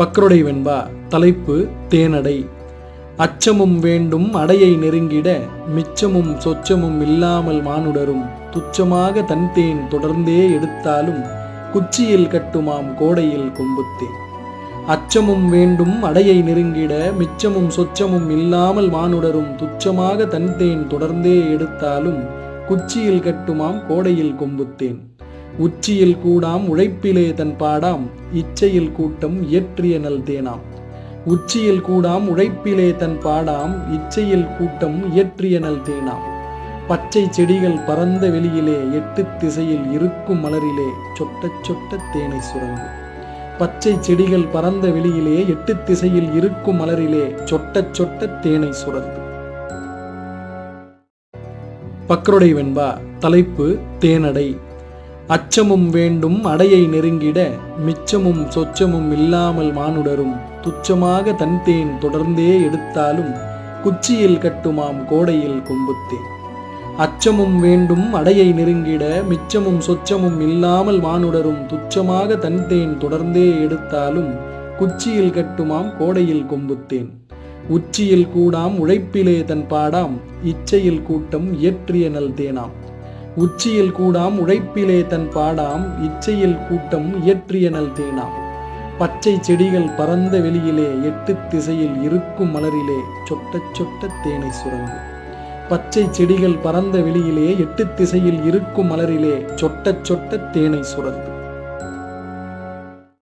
பக்ருடை வெண்பா தலைப்பு தேனடை. அச்சமும் வேண்டும் அடையை நெருங்கிட மிச்சமும் சொச்சமும் இல்லாமல் மானுடரும் துச்சமாக தன் தேன் தொடர்ந்தே எடுத்தாலும் குச்சியில் கட்டுமாம் கோடையில் கொம்புத்தேன். அச்சமும் வேண்டும் அடையை நெருங்கிட மிச்சமும் சொச்சமும் இல்லாமல் மானுடரும் துச்சமாக தன் தேன் தொடர்ந்தே எடுத்தாலும் குச்சியில் கட்டுமாம் கோடையில் கொம்புத்தேன். உச்சியில் கூடாம் உழைப்பிலே தன் பாடாம் இச்சையில் கூட்டம் இயற்றிய நல் தேனாம். உச்சியில் கூடாம் உழைப்பிலே தன் பாடாம் இச்சையில் கூட்டம் இயற்றிய நல் தேனாம். பச்சை செடிகள் பரந்த வெளியிலே எட்டு திசையில் இருக்கும் மலரிலே சொட்டச் சொட்ட தேனை சுரங்கு. பச்சை செடிகள் பரந்த வெளியிலே எட்டு திசையில் இருக்கும் மலரிலே சொட்ட சொட்ட தேனை சுரந்து பக்ருடை வெண்பா தலைப்பு தேனடை. அச்சமும் வேண்டும் அடையை நெருங்கிட மிச்சமும் சொச்சமும் இல்லாமல் மானுடரும் துச்சமாக தன்தேன் தொடர்ந்தே எடுத்தாலும் குச்சியில் கட்டுமாம் கோடையில் கொம்புத்தேன். அச்சமும் வேண்டும் அடையை நெருங்கிட மிச்சமும் சொச்சமும் இல்லாமல் மானுடரும் துச்சமாக தன்தேன் தொடர்ந்தே எடுத்தாலும் குச்சியில் கட்டுமாம் கோடையில் கொம்புத்தேன். உச்சியில் கூடாம் உழைப்பிலே தன் பாடாம் இச்சையில் கூட்டம் இயற்றிய நல் தேனாம் உச்சியில் கூடாம் உழைப்பிலே தன் பாடாம் இச்சையில் கூட்டம் இயற்றிய நல் தேனாம். பச்சை செடிகள் பரந்த வெளியிலே எட்டு திசையில் இருக்கும் மலரிலே சொட்டச் சொட்ட தேனை சுரந்து பச்சை செடிகள் பரந்த வெளியிலே எட்டு திசையில் இருக்கும் மலரிலே சொட்டச் சொட்ட தேனை சுரந்து